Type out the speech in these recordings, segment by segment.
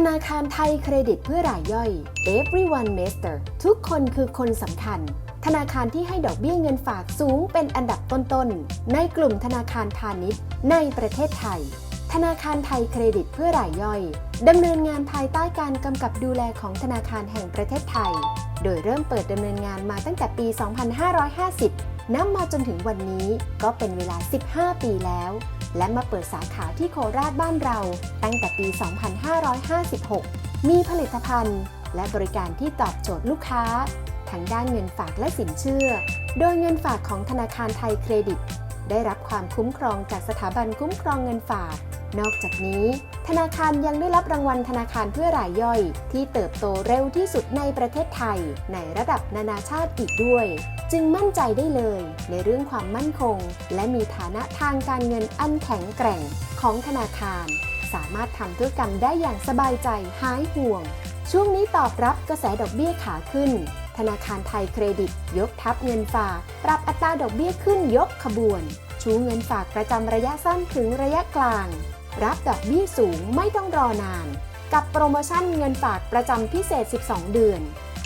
ธนาคารไทยเครดิตเพื่อรายย่อย Everyone Master ทุกคนคือคนสำคัญ ธนาคารที่ให้ดอกเบี้ยเงินฝากสูงเป็นอันดับต้นๆ ในกลุ่มธนาคารพาณิชย์ ในประเทศไทย ธนาคารไทยเครดิตเพื่อรายย่อยดำเนินงานภายใต้การกำกับดูแลของธนาคารแห่งประเทศไทย โดยเริ่มเปิดดำเนินงานมาตั้งแต่ปี 2550 นับมาจนถึงวันนี้ก็เป็นเวลา 15 ปีแล้ว และมาเปิดสาขาที่โคราชบ้านเรา ตั้งแต่ปี 2556 มีผลิตภัณฑ์ และบริการที่ตอบโจทย์ลูกค้าทั้งด้านเงินฝากและสินเชื่อ โดยเงินฝากของธนาคารไทยเครดิต ได้รับความคุ้มครองจากสถาบันคุ้มครองเงินฝาก นอกจากนี้ ธนาคารยังได้รับรางวัลธนาคารเพื่อรายย่อย ที่เติบโตเร็วที่สุดในประเทศไทย ในระดับนานาชาติอีกด้วย จึงมั่นใจได้เลย ในเรื่องความมั่นคง และมีฐานะทางการเงินอันแข็งแกร่งของธนาคาร สามารถทำธุรกรรมได้อย่างสบายใจหายห่วง ช่วงนี้ตอบรับกระแสดอกเบี้ยขาขึ้น ธนาคารไทยเครดิต ยกทับเงินฝากปรับอัตราดอกเบี้ยขึ้นยกขบวนชูเงินฝากประจำระยะสั้นถึงระยะกลาง รับดอกเบี้ยสูงไม่ต้องรอนาน กับโปรโมชั่นเงินฝากประจำพิเศษ 12 เดือน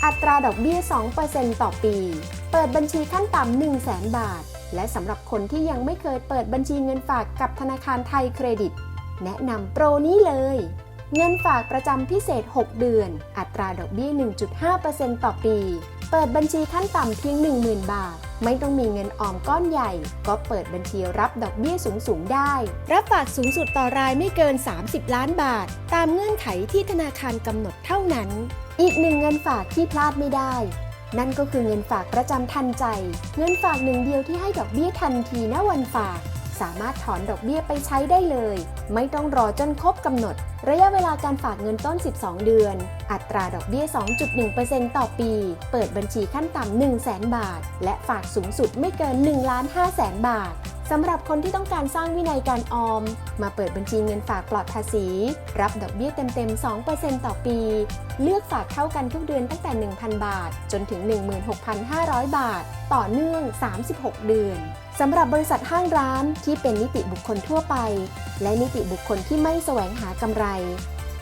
อัตราดอกเบี้ย 2%ต่อปี เปิดบัญชีขั้นต่ำ 1 0 0 0 0แบาท และสำหรับคนที่ยังไม่เคยเปิดบัญชีเงินฝากกับธนาคารไทยเครดิต แนะนำโปรนี้เลย เงินฝากประจำพิเศษ 6 เดือน อัตราดอกเบี้ย 1.5%ต่อปี เปิดบัญชีขั้นต่ำเพียง 10,000 บาท ไม่ต้องมีเงินออมก้อนใหญ่ ก็เปิดบัญชีรับดอกเบี้ยสูงสูงๆได้ รับฝากสูงสุดต่อรายไม่เกิน 30 ล้านบาท ตามเงื่อนไขที่ธนาคารกำหนดเท่านั้น อีกหนึ่งเงินฝากที่พลาดไม่ได้ นั่นก็คือเงินฝากประจำทันใจ เงินฝากหนึ่งเดียวที่ให้ดอกเบี้ยทันทีณวันฝาก สามารถถอนดอกเบี้ยไปใช้ได้เลย ไม่ต้องรอจนครบกำหนด ระยะเวลาการฝากเงินต้น 12 เดือน อัตราดอกเบี้ย 2.1%ต่อปี เปิดบัญชีขั้นต่ำ1 0 0 0 0 0 บาท และฝากสูงสุดไม่เกิน1ล้าน5แสนบาท สำหรับคนที่ต้องการสร้างวินัยการออม มาเปิดบัญชีเงินฝากปลอดภาษี รับดอกเบี้ยเต็มๆ 2%ต่อปี เลือกฝากเท่ากันทุกเดือนตั้งแต่ 1,000 บาท จนถึง 16,500 บาท ต่อเนื่อง 36 เดือนสำหรับบริษัทห้างร้านที่เป็นนิติบุคคลทั่วไป และนิติบุคคลที่ไม่แสวงหากำไร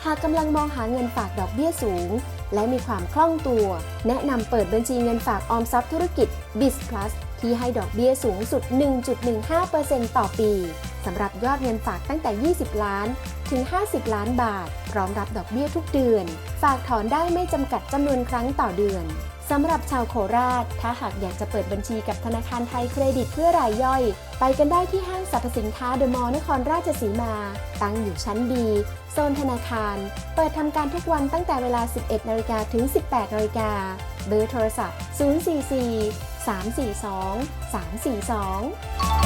หากกำลังมองหาเงินฝากดอกเบี้ยสูง และมีความคล่องตัว แนะนำเปิดบัญชีเงินฝากออมทรัพย์ธุรกิจ Biz Plus ที่ให้ดอกเบี้ยสูงสุด 1.15%ต่อปี สำหรับยอดเงินฝากตั้งแต่ 20 ล้าน ถึง 50 ล้านบาท พร้อมรับดอกเบี้ยทุกเดือน ฝากถอนได้ไม่จำกัดจำนวนครั้งต่อเดือนสำหรับชาวโคราช ถ้าหากอยากจะเปิดบัญชีกับธนาคารไทยเครดิตเพื่อรายย่อย ไปกันได้ที่ห้างสรรพสินค้าเดอะมอลล์นครราชสีมา ตั้งอยู่ชั้น B โซนธนาคาร เปิดทำการทุกวันตั้งแต่เวลา 11นาฬิกาถึง 18นาฬิกาเบอร์โทรศัพท์ 044 342 342